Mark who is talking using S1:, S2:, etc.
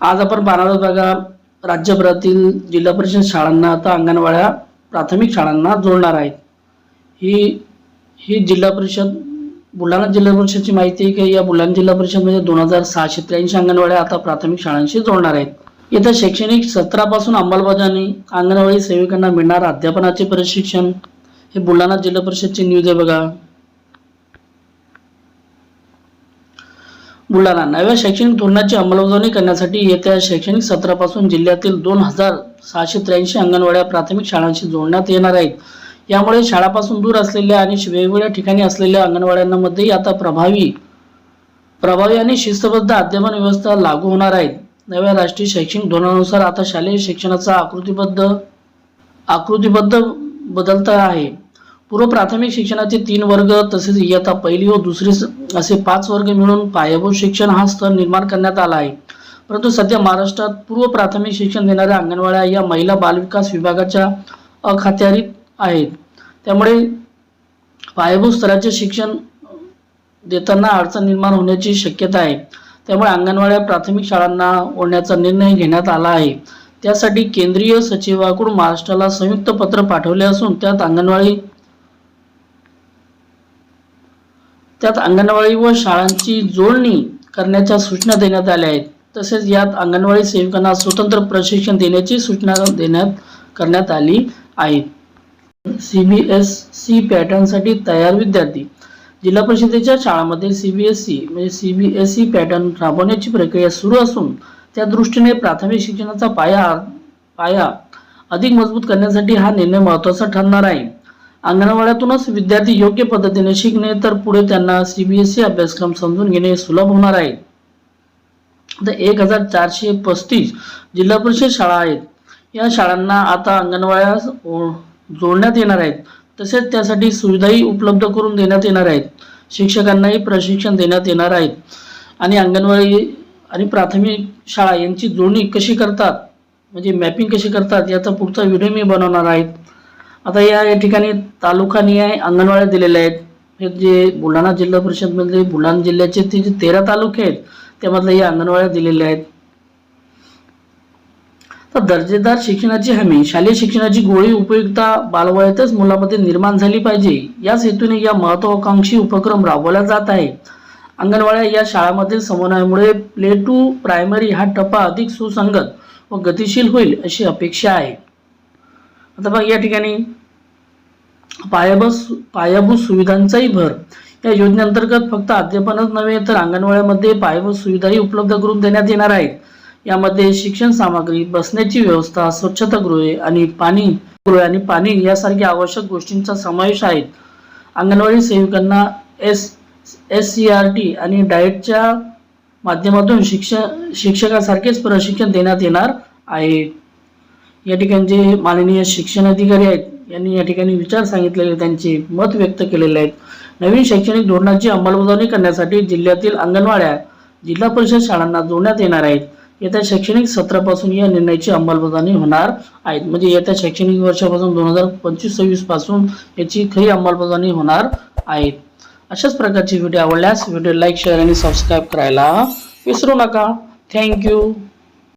S1: आज आपण पाहणार आहोत बघा राज्यभरातील जिल्हा परिषद शाळांना आता अंगणवाड्या प्राथमिक शाळांना जोडणार आहेत. ही ही जिल्हा परिषद बुलढाणा जिल्हा परिषदची माहिती आहे की या बुलढाणा जिल्हा परिषदमध्ये दोन हजार सहाशे त्र्याऐंशी अंगणवाड्या आता प्राथमिक शाळांशी जोडणार आहेत. येत्या शैक्षणिक सत्रापासून अंमलबजावणी अंगणवाडी सेविकांना मिळणार अध्यापनाचे प्रशिक्षण. हे बुलढाणा जिल्हा परिषदची न्यूज आहे बघा. बुलढाणा. नव्या शैक्षणिक धोरणाची अंमलबजावणी करण्यासाठी येत्या शैक्षणिक सत्रापासून जिल्ह्यातील दोन हजार सहाशे त्र्याऐंशी अंगणवाड्या प्राथमिक शाळांशी जोडण्यात येणार आहेत. यामुळे शाळापासून दूर असलेल्या आणि वेगवेगळ्या ठिकाणी असलेल्या अंगणवाड्यांमध्ये आता प्रभावी प्रभावी आणि शिस्तबद्ध अध्यापन व्यवस्था लागू होणार आहेत नव्या राष्ट्रीय शैक्षणिक धोरणानुसार आता शालेय शिक्षणाचा आकृतीबद्ध आकृतीबद्ध बदलता आहे. पूर्व प्राथमिक शिक्षणाचे तीन वर्ग तसेच इयत्ता पहिली व दुसरी स- असे पाच वर्ग मिळून पायाभूत शिक्षण हा स्तर निर्माण करण्यात आला आहे. परंतु सध्या महाराष्ट्रात पूर्व प्राथमिक शिक्षण देणाऱ्या अंगणवाड्या या महिला बालविकास विभागाच्या अखात्यारीत आहेत. त्यामुळे पायाभूत स्तराचे शिक्षण देताना अडचण निर्माण होण्याची शक्यता आहे. त्यामुळे अंगणवाड्या प्राथमिक शाळांना ओढण्याचा निर्णय घेण्यात आला आहे. त्यासाठी केंद्रीय सचिवाकडून महाराष्ट्राला संयुक्त पत्र पाठवले असून त्यात अंगणवाडी त्यात अंगणवाडी व शाळांची जोडणी करण्याच्या सूचना देण्यात आल्या आहेत. तसेच यात अंगणवाडी सेविकांना स्वतंत्र प्रशिक्षण देण्याची सूचना देण्यात करण्यात आली आहे. सी बी एस सी पॅटर्नसाठी तयार विद्यार्थी. जिल्हा परिषदेच्या शाळांमध्ये सी बी एस सी म्हणजे C B S C pattern राबवण्याची प्रक्रिया सुरू असून त्या दृष्टीने प्राथमिक शिक्षणाचा पाया पाया अधिक मजबूत करण्यासाठी हा निर्णय महत्त्वाचा ठरणार आहे. अंगणवाड्यातूनच विद्यार्थी योग्य पद्धतीने शिकणे तर पुढे त्यांना सी बी एस अभ्यासक्रम समजून घेणे सुलभ होणार आहे. तर एक हजार चारशे पस्तीस जिल्हा परिषद शाळा आहेत. या शाळांना आता अंगणवाड्या जोडण्यात येणार आहेत. तसेच त्यासाठी सुविधाही उपलब्ध करून देण्यात येणार आहेत. शिक्षकांनाही प्रशिक्षण देण्यात येणार आहेत आणि अंगणवाडी आणि प्राथमिक शाळा यांची जोडणी कशी करतात म्हणजे मॅपिंग कशी करतात याचा पुढचा व्हिडिओ मी बनवणार आहे. आता या या ठिकाणी तालुकानिहाय अंगणवाड्या दिलेल्या आहेत. हे जे बुलढाणा जिल्हा परिषदमधले बुलढाणा जिल्ह्याचे ते जे तेरा तालुके आहेत त्यामधल्या या अंगणवाड्या दिलेल्या आहेत. तर दर्जेदार शिक्षणाची हमी शालेय शिक्षणाची गोळी उपयुक्तता बालवयातच मुलामध्ये निर्माण झाली पाहिजे. याच हेतूने या महत्वाकांक्षी उपक्रम राबवला जात आहे. अंगणवाड्या या शाळांमधील समन्वयामुळे प्ले टू प्रायमरी हा टप्पा अधिक सुसंगत व गतिशील होईल अशी अपेक्षा आहे. आता बघ या ठिकाणी पायाभूत पायाभूत सुविधांचाही भर. या योजनेअंतर्गत फक्त अध्यापनच नव्हे तर अंगणवाड्यामध्ये पायाभूत सुविधाही उपलब्ध करून देण्यात येणार आहेत. यामध्ये शिक्षण सामग्री बसण्याची व्यवस्था स्वच्छतागृहे आणि पाणी गृहे आणि पाणी यासारख्या आवश्यक गोष्टींचा समावेश आहे. अंगणवाडी सेविकांना S S C R T आणि डाएटच्या माध्यमातून शिक्षण शिक्षकासारखेच प्रशिक्षण देण्यात येणार आहे. या ठिकाणी जे माननीय शिक्षण अधिकारी आहेत यांनी या ठिकाणी विचार सांगितलेले त्यांचे मत व्यक्त केलेले आहेत. नवीन शैक्षणिक धोरणाची अंमलबजावणी करण्यासाठी जिल्ह्यातील अंगणवाड्या जिल्हा परिषद शाळांना जोडण्यात येणार आहेत. येत्या शैक्षणिक सत्रापासून या निर्णयाची अंमलबजावणी होणार आहेत म्हणजे येत्या शैक्षणिक वर्षापासून दोन हजार पंचवीस सव्वीसपासून याची खरी अंमलबजावणी होणार आहेत अशाच प्रकारचे व्हिडिओ आवडल्यास व्हिडिओ लाईक शेअर आणि सबस्क्राईब करायला विसरू नका. थँक्यू